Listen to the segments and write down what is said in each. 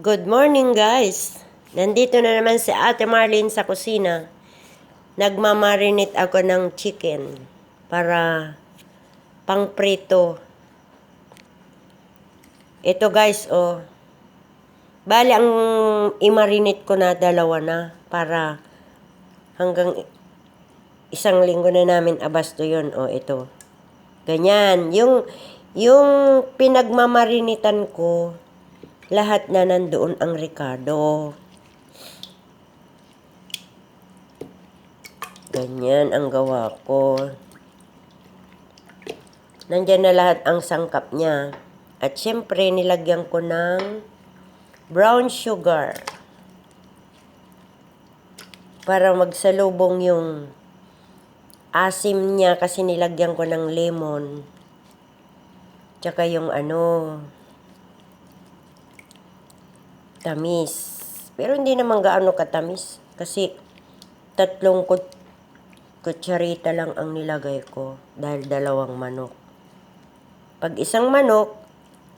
Good morning guys! Nandito na naman si Ate Marlene sa kusina. Nagmamarinate ako ng chicken para pangprito. Ito guys, oh. Bali, ang imarinate ko na dalawa na para hanggang isang linggo na namin abasto yun. Oh, ito. Ganyan. Yung, yung pinagmamarinitan ko, lahat na nandoon ang Ricardo. Ganyan ang gawa ko. Nandyan na lahat ang sangkap niya. At syempre, nilagyan ko ng brown sugar. Para magsalubong yung asim niya kasi nilagyan ko ng lemon. Tsaka yung ano, tamis. Pero hindi naman gaano katamis. Kasi tatlong kut kutsarita lang ang nilagay ko dahil dalawang manok. Pag isang manok,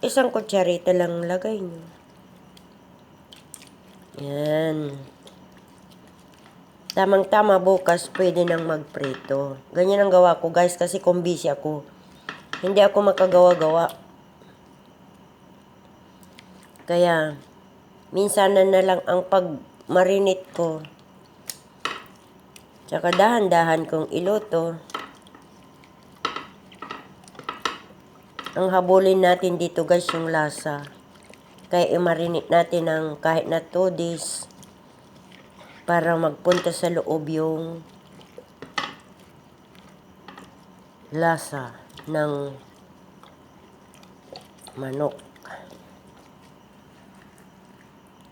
isang kutsarita lang lagay nyo. Yan. Tamang-tama bukas pwede nang magprito. Ganyan ang gawa ko guys kasi kung busy ako. Hindi ako makagawa-gawa. Kaya, minsan na lang ang pag-marinate ko. Tsaka dahan-dahan kong iluto. Ang habulin natin dito guys yung lasa. Kaya i-marinate natin ng kahit na 2 days para magpunta sa loob yung lasa ng manok.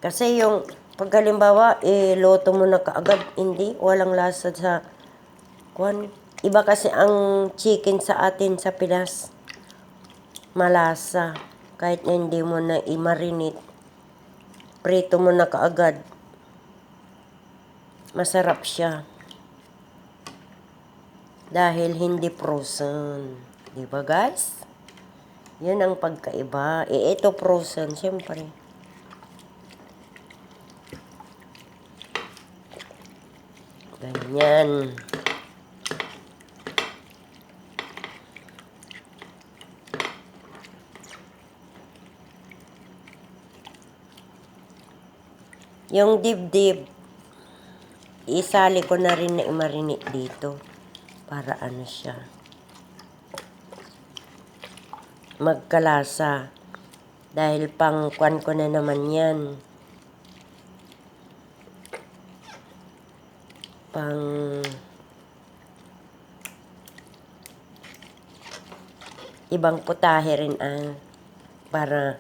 Kasi yung pag halimbawa, eh, loto mo na kaagad, hindi, walang lasa sa kwan. Iba kasi ang chicken sa atin sa Pinas. Malasa. Kahit na hindi mo na i-marinate. Prito mo na kaagad. Masarap siya. Dahil hindi frozen. Di ba guys? Yan ang pagkaiba. Eh, ito frozen, syempre. Ganyan. Yung dibdib, isali ko na rin na i-marinate dito para ano siya magkalasa dahil pang kwan ko na naman yan pang ibang putahe rin ah, para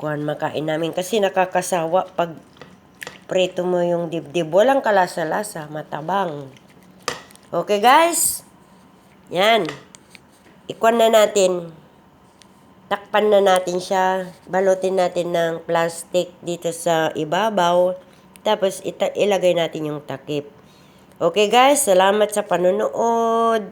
kuhan makain namin. Kasi nakakasawa pag preto mo yung dibdib. Walang kalasa-lasa matabang. Okay guys? Yan. Ikuan na natin. Takpan na natin siya. Balutin natin ng plastic dito sa ibabaw. Tapos ita- ilagay natin yung takip Okay guys, salamat sa panonood.